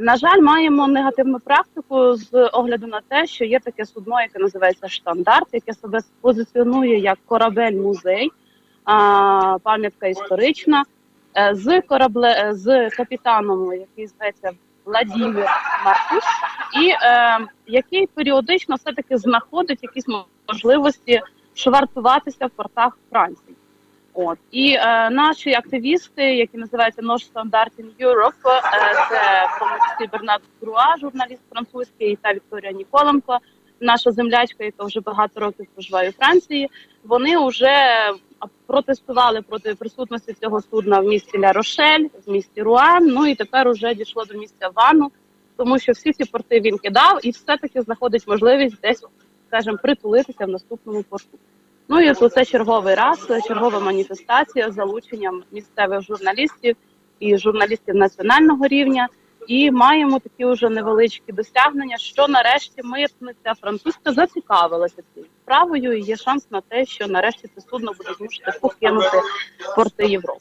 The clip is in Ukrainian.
На жаль, маємо негативну практику з огляду на те, що є таке судно, яке називається штандарт, яке себе позиціонує як корабель-музей, пам'ятка історична, е, з корабле е, з капітаном, який зветься Владимир Маркус, і е, який періодично все таки знаходить якісь можливості швартуватися в портах Франції. От і е, наші активісти, які називаються Нож Стандарт in Europe, е, це числі Бернард Груа, журналіст французький, та Вікторія Ніколенко, наша землячка, яка вже багато років проживає у Франції. Вони вже протестували проти присутності цього судна в місті Ля Рошель, в місті Руан. Ну і тепер уже дійшло до місця Вану, тому що всі ці порти він кидав і все-таки знаходить можливість десь, скажімо, притулитися в наступному порту. Ну і це черговий раз, чергова маніфестація з залученням місцевих журналістів і журналістів національного рівня. І маємо такі вже невеличкі досягнення, що нарешті митниця французька зацікавилася цією справою. І є шанс на те, що нарешті це судно буде змушити покинути порти Європи.